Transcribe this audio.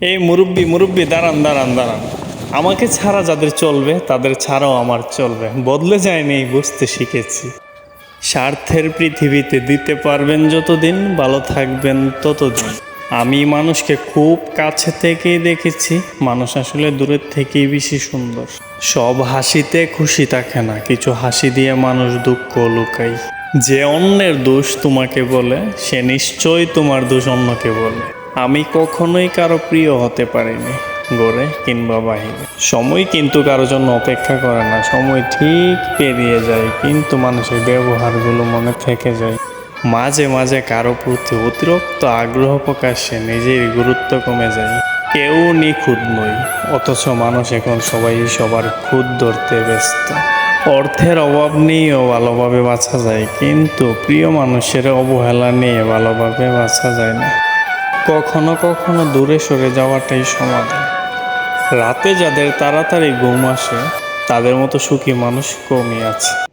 এই মুরব্বি মুরব্বি, দাঁড়ান দাঁড়ান দাঁড়ান। আমাকে ছাড়া যাদের চলবে, তাদের ছাড়াও আমার চলবে। বদলে যায়নি, বুঝতে শিখেছি। স্বার্থের পৃথিবীতে দিতে পারবেন যতদিন, ভালো থাকবেন ততদিন। আমি মানুষকে খুব কাছে থেকেই দেখেছি। মানুষ আসলে দূরের থেকেই বেশি সুন্দর। সব হাসিতে খুশি থাকে না, কিছু হাসি দিয়ে মানুষ দুঃখ লুকায়। যে অন্যের দোষ তোমাকে বলে, সে নিশ্চয়ই তোমার দোষ অন্যকে বলে। আমি কখনোই কারও প্রিয় হতে পারিনি, গড়ে কিংবা বাহিরে। সময় কিন্তু কারও জন্য অপেক্ষা করে না, সময় ঠিক পেরিয়ে যায়, কিন্তু মানুষের ব্যবহারগুলো মনে থেকে যায়। মাঝে মাঝে কারও প্রতি অতিরিক্ত আগ্রহ প্রকাশে নিজের গুরুত্ব কমে যায়। কেউ নিখুঁত নই, অথচ মানুষ এখন সবাই সবার খুদ ধরতে ব্যস্ত। অর্থের অভাব নিয়েও ভালোভাবে বাঁচা যায়, কিন্তু প্রিয় মানুষের অবহেলা নিয়ে ভালোভাবে বাঁচা যায় না। কখনো কখনো দূরে সরে যাওয়াটাই সমাধান। রাতে যাদের তাড়াতাড়ি ঘুম আসে, তাদের মতো সুখী মানুষ কমই আছে।